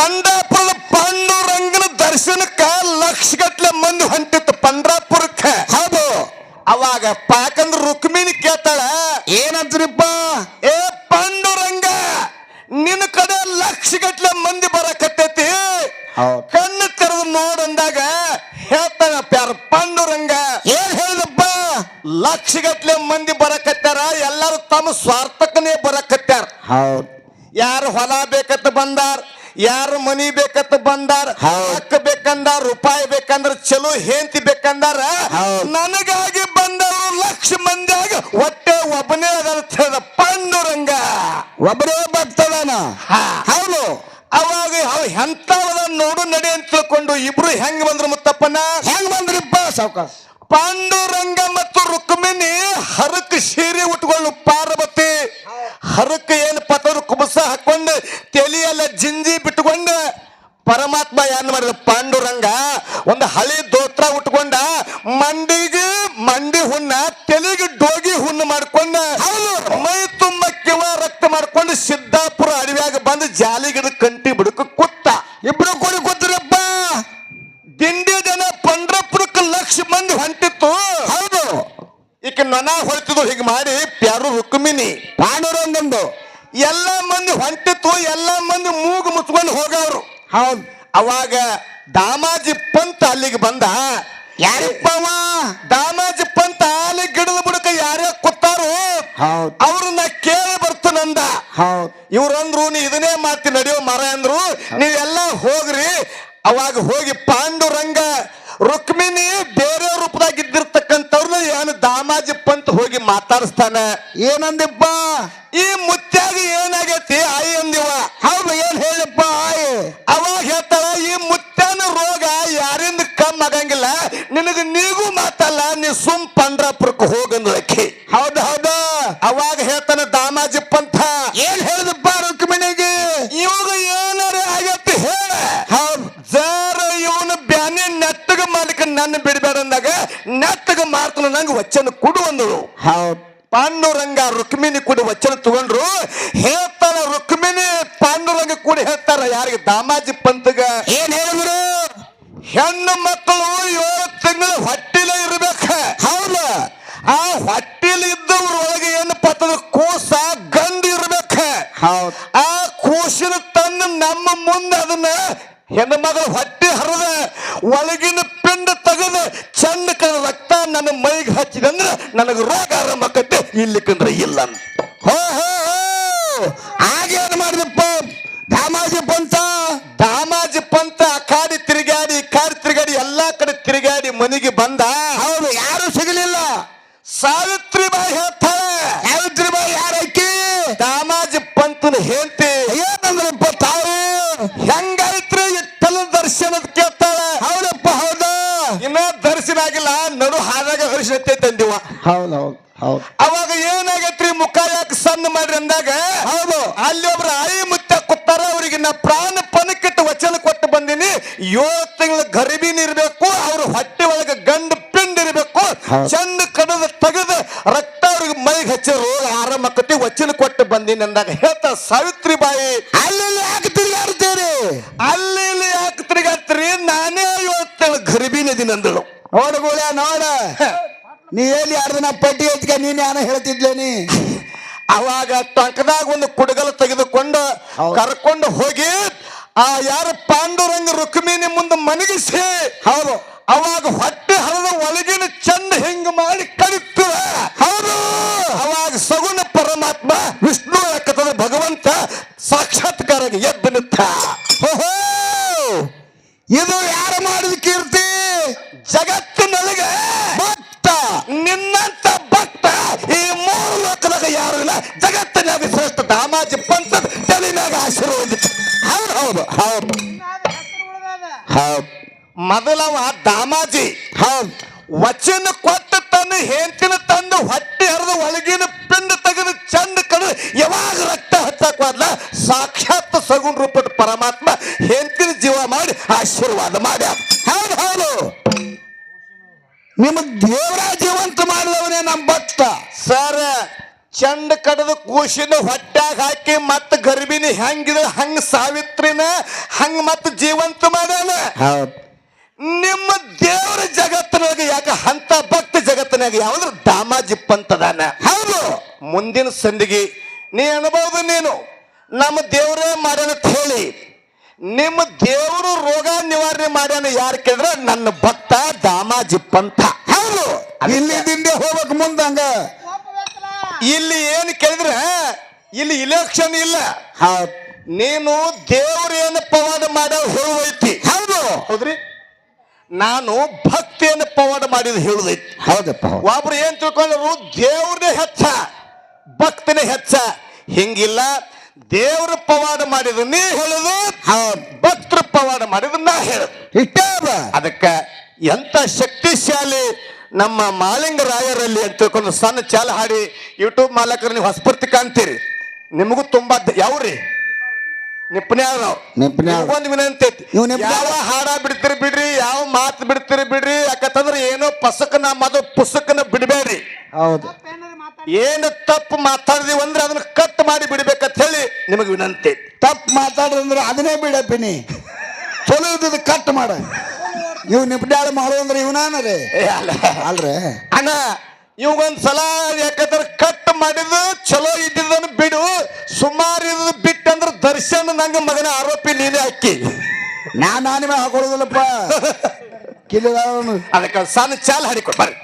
ಪಂಡಾಪುರದ ಪಾಂಡುರಂಗನ ದರ್ಶನಕ್ಕ ಲಕ್ಷಗಟ್ಲೆ ಮಂದಿ ಹೊಂಟಿತ್ತು ಪಂಡ್ರಾಪುರಕ್ಕ ಹೌದು. ಅವಾಗ ಪಾಕಂದ್ರ ರುಕ್ಮಿಣಿ ಕೇಳ್ತಾಳ ಏನಂತ್ರಿಪ್ಪ? ಏ ಪಾಂಡುರಂಗ ನಿನ್ನ ಕಡೆ ಲಕ್ಷಗಟ್ಲೆ ಮಂದಿ ಬರಕತ್ತೈತಿ. ಕಣ್ಣು ತೆರೆದು ನೋಡಂದಾಗ ಹೇಳ್ತಾನ ಪ್ಯಾರ ಪಾಂಡುರಂಗ ಏನ್ ಹೇಳಿದಪ್ಪ? ಲಕ್ಷಗಟ್ಲೆ ಮಂದಿ ಬರಕತ್ತಾರ ಎಲ್ಲರೂ ತಮ್ಮ ಸ್ವಾರ್ಥಕ್ಕನೇ ಬರಕತ್ತಾರ. ಹೌದು. ಯಾರು ಹೊಲ ಬೇಕತ್ತ ಬಂದಾರ ಯಾರು ಮನಿ ಬೇಕತ್ತ ಬಂದಾರ ಹಕ್ ಹಕ್ಕ ಬೇಕಂದಾರ ರೂಪಾಯಿ ಬೇಕಂದ್ರ ಚಲೋ ಹೇಂತಿ ಬೇಕಂದಾರ. ನನಗಾಗಿ ಬಂದವರು ಲಕ್ಷ ಮಂದಿಯಾಗ ಒಟ್ಟೆ ಒಬ್ಬನೇ ಅದ ಪಾಂಡುರಂಗ. ಒಬ್ಬರೇ ಬರ್ತದಾನ. ಹೌದು. ಅವಾಗ ಅವ ಎಂತವದ ನೋಡು ನಡೆ ಅಂತ ತಿಳ್ಕೊಂಡು ಇಬ್ರು ಹೆಂಗ್ ಬಂದ್ರು ಮುತ್ತಪ್ಪನ? ಹೆಂಗ್ ಬಂದ್ರಿಪ್ಪ ಸಾವಕಾಶ ಪಾಂಡುರಂಗ ಮತ್ತು ರುಕ್ಮಿಣಿ ಹರಕ್ ಸೀರೆ ಉಟ್ಕೊಳ್ಳು ಪಾರ್ವತಿ ಹರಕ್ ಜಿಂಜಿ ಬಿಟ್ಕೊಂಡು ಪರಮಾತ್ಮ ಏನ್ ಮಾಡಿದ ಪಾಂಡುರಂಗ. ಒಂದು ಹಳಿ ದೋತ್ರ ಉಟ್ಕೊಂಡ ಮಂಡಿಗೆ ಮಂಡಿ ಹುಣ್ಣ ತೆಲಿಗೆ ಡೋಗಿ ಹುಣ್ಣು ಮಾಡ್ಕೊಂಡ ಮೈ ತುಂಬ ಕಿವ ರಕ್ತ ಮಾಡ್ಕೊಂಡು ಸಿದ್ದಾಪುರ ಅಡವ್ಯಾಗ ಬಂದು ಜಾಲಿಗಿಡ ಕಂಟಿ ಬಿಡಕ ಕುತ್ತ. ಇಬ್ರು ಕೂಡಿ ಗೊತ್ತಿರಪ್ಪ ದಿಂಡಿ ಜನ ಪಂಡ್ರಪುರಕ್ಕೆ ಲಕ್ಷ ಮಂದಿ ಹೊಂಟಿತ್ತು. ಹೌದು. ಈಕೆ ನೊಣ ಹೊಳ್ತಿದ್ರು ಹೀಗೆ ಮಾಡಿ ಪ್ಯಾರು ರುಕ್ಮಿನಿ ಎಲ್ಲ ಮಂದಿ ಹೊಂಟಿತ್ತು ಎಲ್ಲ ಮಂದಿ ಮೂಗು ಮುಚ್ಕೊಂಡು ಹೋಗವ್ರು. ಹೌದು. ಅವಾಗ ದಾಮಾಜಿ ಪಂತ ಅಲ್ಲಿಗೆ ಬಂದ. ಯಾರಿಪ್ಪವ ದಾಮಾಜಿ ಪಂತ ಅಲ್ಲಿ ಗಿಡದ ಬುಡಕ ಯಾರ್ಯಾರು ಕೂತಾರು ಹೌದು. ಅವ್ರನ್ನ ಕೇಳಿ ಬರ್ತನಂದ ಹೌದು. ಇವ್ರಂದ್ರು ನೀ ಇದನ್ನೇ ಮಾತಿ ನಡೆಯೋ ಮರ ಅಂದ್ರು. ನೀವೆಲ್ಲ ಹೋಗ್ರಿ. ಅವಾಗ ಹೋಗಿ ಪಾಂಡುರಂಗ ರುಕ್ಮಿಣಿ ಬೇರೆ ರೂಪದಾಗ ಇದ್ದಿರ್ತಕ್ಕಂಥವ್ರನ್ನ ಏನು ದಾಮಾಜಿ ಪಂತ್ ಹೋಗಿ ಮಾತಾಡಿಸ್ತಾನ ಏನಂದಿಪ್ಪ ಈ ಮುತ್ಯಾಗ ಏನಾಗೈತಿ? ಆಯಿ ಅಂದಿವ ಹೌದು ಏನ್ ಹೇಳಪ್ಪ ಆಯಿ. ಅವಾಗ ಹೇಳ್ತಾಳ ಈ ಮುತ್ಯಾನ ರೋಗ ಯಾರಿಂದ ಕಮ್ಮಿ ಆಗಂಗಿಲ್ಲ ನಿನಗ ನೀಗೂ ಮಾತಲ್ಲ ನೀ ಸುಮ್ ಪಂಡ್ರಾಪುರಕ್ಕೆ ಹೋಗಂದ್ಳಕ್ಕಿ ಹೌದು ಹೌದು ಅವಾಗ ಹೇಳ್ತಾನ ದಾಮಾಜಿ ಪಂಥ ಏನ್ ಹೇಳಿದಪ್ಪ ರುಕ್ಮಿಣಿಗೆ ಇವಾಗ ಏನಾರ ಆಗೈತಿ ಹೇಳ ಹೌದ್ ಜರ ಇವನು ಬ್ಯಾನಿ ನೆಟ್ಟಗ ಮಾಡ್ಲಿಕ್ಕೆ ನನ್ನ ಬಿಡಬೇಡ ಅಂದಾಗ ನೆಟ್ಟಗ ಮಾರ್ತನ ನಂಗೆ ವಚನ ಕೊಡು ಅಂದಳು. ಪಾಂಡುರಂಗ ರುಕ್ಮಿಣಿ ಕೂಡ ವಚನ ತಗೊಂಡ್ರು. ಹೇಳ್ತಾರ ರುಕ್ಮಿಣಿ ಪಾಂಡುರಂಗ ಕೂಡ ಹೇಳ್ತಾರ ಯಾರಿಗೆ ದಾಮಾಜಿ ಪಂತಗ ಏನ್ ಹೇಳಿದ್ರು? ಹೆಣ್ಣು ಮಕ್ಕಳು ಏಳು ತಿಂಗಳು ಹೊಟ್ಟಿಲ ಇರ್ಬೇಕ. ಹೌದ. ಆ ಹೊಟ್ಟಿಲ ಇದ್ದವ್ರ ಒಳಗೆ ಏನು ಪತ್ತದ? ಕೂಸ ಗಂಡ ಇರ್ಬೇಕ. ಆ ಕೂಸಿನ ತಂದು ನಮ್ಮ ಮುಂದೆ ಅದನ್ನ ಹೆಣ್ಣು ಮಗಳು ಹೊಟ್ಟಿ ಹರಿದ ಒಳಗಿನ ಪಿಂಡ ತೆಗೆದ ಚಂದ ರಕ್ತ ನನ್ನ ಮೈಗೆ ಹಚ್ಚಿದಂದ್ರೆ ನನಗೆ ರೋಗ ಆರಂಭ ಆಕತ್ತೆ ಇಲ್ಲಿ ಕಂದ್ರೆ ಇಲ್ಲ ಹೋ ಹೋ ಆಗೇನ್ ಮಾಡಿದಪ್ಪ? ದಾಮಾಜಿ ಪಂತ ದಾಮಾಜಿ ಪಂತ ಆ ಕಾಡಿ ತಿರುಗಾಡಿ ಕಾಡಿ ತಿರುಗಾಡಿ ಎಲ್ಲಾ ಕಡೆ ತಿರುಗಾಡಿ ಮನೆಗೆ ಬಂದ. ಹೌದು ಯಾರು ಸಿಗಲಿಲ್ಲ. ಸಾವಿತ್ರಿ ಬಾಯಿ ಹೇಳ್ತಾಳೆ ಇನ್ನ ದರ್ಶನ ಆಗಿಲ್ಲ ನಡು ಹಾದಾಗ ಹರಿಸತ್ತೆ ತಂದಿವ. ಹೌದು ಹೌದು ಹೌದು. ಅವಾಗ ಏನಾಗೈತ್ರಿ ಮುಖ ಯಾಕೆ ಸಣ್ಣ ಮಾಡ್ರಿ ಅಂದಾಗ? ಹೌದು. ಅಲ್ಲಿ ಒಬ್ರು ಐ ಮುತ್ತ ಕೂತಾರ ಅವರಿಗೆ ನಾ ಪ್ರಾಣ ಪಣಕ್ಕಿಟ್ಟು ವಚನ ಕೊಟ್ಟು ಬಂದಿನಿ. ಏಳು ತಿಂಗಳ ಗರ್ಭಿಣಿ ಇರಬೇಕು ಅವ್ರ ಹೊಟ್ಟೆ ಒಳಗೆ ಗಂಡು ಪಿಂಡ್ ಇರಬೇಕು. ಚಂದ ಕಡದ ತೆಗೆದ ರಕ್ತ ಅವ್ರಿಗೆ ಮೈಗೆ ಹಚ್ಚಿ ರೋಗ ಕಟ್ಟಿ ವಚನ ಕೊಟ್ಟು ಬಂದಿನಿ ಅಂದಾಗ ಹೇಳ್ತ ಸಾವಿತ್ರಿ ಬಾಯಿ ಅಲ್ಲಿ ಯಾಕೆ ತಿರುಗಾಡ್ತೀರಿ? ಅಲ್ಲಿ ಯಾಕೆ ತಿರುಗಾಡ್ತೀರಿ? ನಾನೇ ಏಳು ತಿಂಗಳ ಗರ್ಭಿಣಿ ಅಂದಳು ನೋಡುಗಳ ನೋಡ. ನೀ ಎಲ್ಲಿ ಎರಡು ದಿನ ಪಟ್ಟಿ ಹೆಚ್ಚಿಗೆ ನೀನ್ ಯಾನ ಹೇಳ್ತಿದ್ಲೇನಿ ಅವಾಗ ಟೊಂಕದಾಗ ಒಂದು ಕುಡಗಲು ತೆಗೆದುಕೊಂಡು. ಕರ್ಕೊಂಡು ಹೋಗಿ ಆ ಯಾರ ಪಾಂಡುರಂಗ ರುಕ್ಮಿಣಿ ಮುಂದೆ ಮನಗಿಸಿ ಹೌದು. ಅವಾಗ ಹೊಟ್ಟೆ ಹರದ ಒಳಗಿನ ಚಂದ ಹಿಂಗ ಮಾಡಿ ಕಡಿತು. ಹೌದು. ಅವಾಗ ಸಗುಣ ಪರಮಾತ್ಮ ವಿಷ್ಣು ಕಥದ ಭಗವಂತ ಸಾಕ್ಷಾತ್ಕಾರ ಎದ್ದು ನಿಂತ. ಇದು ಮೊದಲವ ದಾಮಾಜಿ. ಹೌದು. ವಚನ ಕೊಟ್ಟ ತನ್ನ ಹೆಂತಿನ ತಂದು ಹೊಟ್ಟೆ ಹರಿದು ಒಳಗಿನ ಪಿಂಡ ತೆಗೆದು ಚಂದ ಕಡು ಯಾವಾಗ ರಕ್ತ ಹತ್ತಾಕ್ವಾದ್ಲ ಸಾಕ್ಷಾತ್ ಸಗುಣ ರೂಪದ ಪರಮಾತ್ಮ ಹೆಂತಿನ ಜೀವ ಮಾಡಿ ಆಶೀರ್ವಾದ ಮಾಡ್ಯ ಹೌದು ಹೌದು. ನಿಮ್ಮ ದೇವರ ಜೀವಂತ ಮಾಡಿದವನೇ ನಮ್ಮ ಭಕ್ತ. ಸರ್ ಚಂದ ಕಡದ ಕೂಸಿನ ಹೊಟ್ಯಾಗ ಹಾಕಿ ಮತ್ತ ಗರ್ಭಿಣಿ ಹೆಂಗಿದ ಹಂಗ ಸಾವಿತ್ರಿನ ಹಂಗ ಮತ್ತ ಜೀವಂತ ಮಾಡ್ಯಾನ. ಹೌದ್. ನಿಮ್ಮ ದೇವರ ಜಗತ್ತಿನಾಗ ಯಾಕ ಅಂತ ಭಕ್ತ ಜಗತ್ತಿನಾಗ ಯಾವ್ದ್ರ ದಾಮಾಜಿ ಪಂತದಾನ ಹೌದು. ಮುಂದಿನ ಸಂದಿಗೆ ನೀ ಅನ್ಬಹುದು ನೀನು ನಮ್ಮ ದೇವರೇ ಮಾಡ್ಯಾನ ಹೇಳಿ ನಿಮ್ಮ ದೇವರು ರೋಗ ನಿವಾರಣೆ ಮಾಡ್ಯಾನ ಯಾರು ಕೇಳಿದ್ರೆ ನನ್ನ ಭಕ್ತ ದಾಮಾಜಿ ಅಂತ. ಹೌದು. ಇಲ್ಲಿ ದಿಂಡೆ ಹೋಗ್ಬೇಕು ಮುಂದಂಗ ಇಲ್ಲಿ ಏನು ಕೇಳಿದ್ರೆ? ಇಲ್ಲಿ ಇಲೆಕ್ಷನ್ ಇಲ್ಲ. ನೀನು ದೇವ್ರ ಏನು ಪವಾದ ಮಾಡ್ಯಾವ ಹೋಗೈತಿ ಹೌದು. ಹೌದ್ರಿ? ನಾನು ಭಕ್ತಿಯನ್ನು ಪವಾಡ ಮಾಡಿದ ಹೇಳುದೈತಿ. ಹೌದಪ್ಪ ಹೌದು. ಒಬ್ರು ಏನ್ ತಿಳ್ಕೊಂಡ್ರು ದೇವ್ರನ್ನೇ ಹೆಚ್ಚ ಭಕ್ತನೇ ಹೆಚ್ಚ. ಹಿಂಗಿಲ್ಲ ದೇವ್ರ ಪವಾಡ ಮಾಡಿದ ನೀ ಹೇಳುದು ಭಕ್ತರ ಪವಾಡ ಮಾಡಿದ ನಾ ಹೇಳುದು. ಅದಕ್ಕ ಎಂತ ಶಕ್ತಿಶಾಲಿ ನಮ್ಮ ಮಾಲಿಂಗ ರಾಯರಲ್ಲಿ ಅಂತ ತಿಳ್ಕೊಂಡು ಸಣ್ಣ ಚಾಲ ಹಾಡಿ ಯೂಟ್ಯೂಬ್ ಮಾಲಕರು ನೀವು ಹೊಸಪೂರ್ತಿ ಕಾಣ್ತೀರಿ ನಿಮಗೂ ತುಂಬಾ ಯಾವ್ರಿ? ನಿಪ್ನ್ಯಾಳ ನಾವು ನಿಪ್ನ್ಯಾಳ. ಒಂದು ವಿನಂತಿ ಐತಿ. ಯಾವ ಹಾಡ ಬಿಡ್ತೀರಿ ಬಿಡ್ರಿ ಯಾವ ಮಾತು ಬಿಡ್ತೀರಿ ಬಿಡ್ರಿ ಯಾಕಂತಂದ್ರೆ ಏನೋ ಪಸಕನ ಮದು ಪುಸ್ತಕನ ಬಿಡಬೇಡ್ರಿ. ಹೌದು. ಏನು ತಪ್ಪು ಮಾತಾಡಿದೀವಿ ಅಂದ್ರೆ ಅದನ್ನ ಕಟ್ ಮಾಡಿ ಬಿಡ್ಬೇಕಂತ ಹೇಳಿ ನಿಮಗೆ ವಿನಂತಿ ಐತಿ. ತಪ್ಪು ಮಾತಾಡ್ರಂದ್ರೆ ಅದನ್ನೇ ಬಿಡಪ್ಪಿನಿ. ಚಲೋ ಇದ್ದದ ಕಟ್ ಮಾಡ. ನೀವು ನಿಪ್ಡ್ಯಾಳ ಮಾಡು ಅಂದ್ರೆ ಇವನಾನರೇ ಏ ಅಲ್ಲ. ಅಲ್ರೇ. ಅಣ್ಣ ಇವಂಗೊಂದ್ ಸಲ ಯಾಕಂದ್ರೆ ಕಟ್ ಮಾಡಿದ ಚಲೋ ಇದ್ದಿದ್ದನ್ನು ಬಿಡು ಸುಮಾರು ಇದ್ದ ಬಿಟ್ಟಂದ್ರೆ ದರ್ಶನ್ ನಂಗ ಮಗನ ಆರೋಪಿ ನೀನೇ ಹಾಕಿ. ನಾನು ನಾನಿಮೆ ಹಾಕೊಳ್ಳೋದಿಲ್ಲಪ್ಪ. ಕಿಲಿದವನು ಅದಕ್ಕೆ ಸಣ್ಣ ಚಾಲ್ ಹಾಡಿಕೊಡ್ ಬರ್ರಿ.